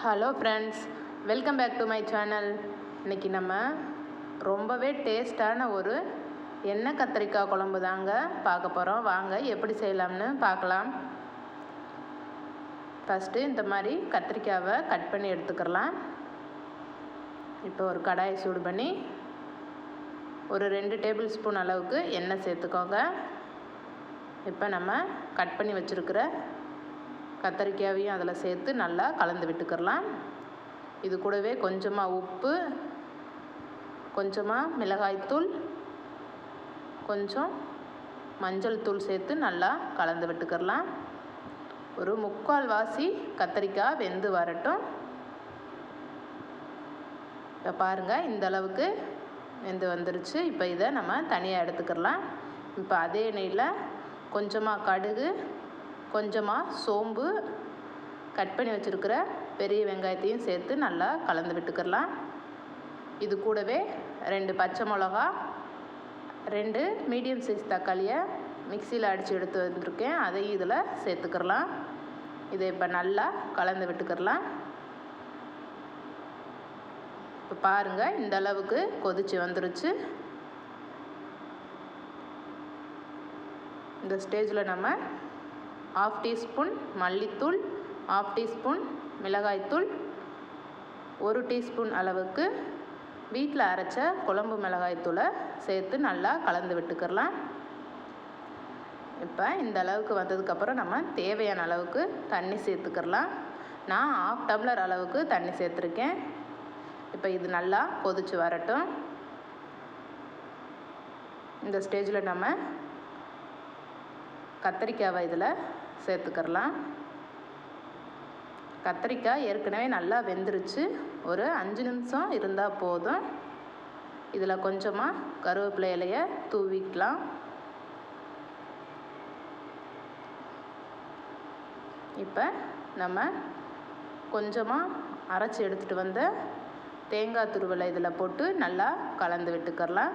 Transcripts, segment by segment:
Hello friends welcome back to my channel இன்றைக்கி நம்ம ரொம்பவே டேஸ்டான ஒரு எண்ணெய் கத்திரிக்காய் குழம்பு தாங்க பார்க்க போகிறோம் வாங்க எப்படி செய்யலாம்னு பார்க்கலாம். ஃபஸ்ட்டு இந்த மாதிரி கத்திரிக்காவை கட் பண்ணி எடுத்துக்கிறலாம் இப்போ ஒரு கடாயை சூடு பண்ணி ஒரு ரெண்டு டேபிள் ஸ்பூன் அளவுக்கு எண்ணெய் சேர்த்துக்கோங்க. இப்போ நம்ம கட் பண்ணி வச்சுருக்கிற கத்தரிக்காயையும் அதில் சேர்த்து நல்லா கலந்து விட்டுக்கிறலாம். இது கூடவே கொஞ்சமாக உப்பு கொஞ்சமாக மிளகாய்த்தூள் கொஞ்சம் மஞ்சள் தூள் சேர்த்து நல்லா கலந்து விட்டுக்கிறலாம். ஒரு முக்கால் வாசி கத்தரிக்காய் வெந்து வரட்டும். இப்போ பாருங்கள் இந்த அளவுக்கு வெந்து வந்துருச்சு. இப்போ இதை நம்ம தனியாக எடுத்துக்கிறலாம். இப்போ அதே நெய்யில் கொஞ்சமாக கடுகு கொஞ்சமாக சோம்பு கட் பண்ணி வச்சுருக்கிற பெரிய வெங்காயத்தையும் சேர்த்து நல்லா கலந்து விட்டுக்கிறலாம். இது கூடவே ரெண்டு பச்சை மிளகா ரெண்டு மீடியம் சைஸ் தக்காளியை மிக்சியில் அடித்து எடுத்து வந்திருக்கேன். அதையும் இதில் சேர்த்துக்கிறலாம். இதை இப்போ நல்லா கலந்து விட்டுக்கிறலாம். இப்போ பாருங்கள் இந்த அளவுக்கு கொதிச்சு வந்துருச்சு. இந்த ஸ்டேஜில் நம்ம ஆஃப் டீஸ்பூன் மல்லித்தூள் ஆஃப் டீஸ்பூன் மிளகாய்த்தூள் ஒரு டீஸ்பூன் அளவுக்கு வீட்டில் அரைச்ச குழம்பு மிளகாய்த்தூளை சேர்த்து நல்லா கலந்து விட்டுக்கிறலாம். இப்போ இந்த அளவுக்கு வந்ததுக்கப்புறம் நம்ம தேவையான அளவுக்கு தண்ணி சேர்த்துக்கிறலாம். நான் ஆஃப் டம்ளர் அளவுக்கு தண்ணி சேர்த்துருக்கேன். இப்போ இது நல்லா கொதிச்சு வரட்டும். இந்த ஸ்டேஜில் நம்ம கத்திரிக்காவை இதில் சேர்த்துக்கிறலாம். கத்திரிக்காய் ஏற்கனவே நல்லா வெந்துருச்சு. ஒரு அஞ்சு நிமிஷம் இருந்தால் போதும். இதில் கொஞ்சமாக கருவேப்பிலை இலையை தூவிக்கலாம். இப்போ நம்ம கொஞ்சமாக அரைச்சி எடுத்துகிட்டு வந்த தேங்காய் துருவலை இதில் போட்டு நல்லா கலந்து விட்டுக்கிறலாம்.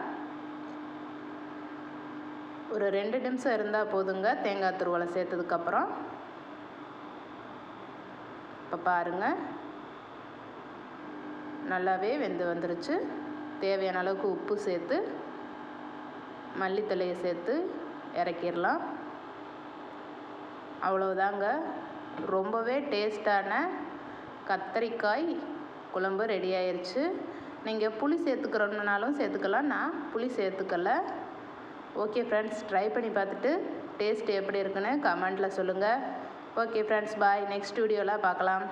ஒரு ரெண்டு நிமிஷம் இருந்தால் போதுங்க. தேங்காய் துருவலை சேர்த்ததுக்கப்புறம். இப்போ பாருங்கள் நல்லாவே வெந்து வந்துருச்சு. தேவையான அளவுக்கு உப்பு சேர்த்து மல்லித்தலையை சேர்த்து இறக்கிடலாம். அவ்வளோதாங்க ரொம்பவே டேஸ்டான கத்தரிக்காய் குழம்பு ரெடி ஆயிடுச்சு நீங்கள் புளி சேர்த்துக்கிறோன்னாலும் சேர்த்துக்கலாம். நான் புளி சேர்த்துக்கல. ஓகே ஃப்ரெண்ட்ஸ் ட்ரை பண்ணி பார்த்துட்டு டேஸ்ட் எப்படி இருக்குன்னு கமெண்ட்டில் சொல்லுங்கள் ஓகே ஃப்ரெண்ட்ஸ் பாய் நெக்ஸ்ட் வீடியோவில் பார்க்கலாம்.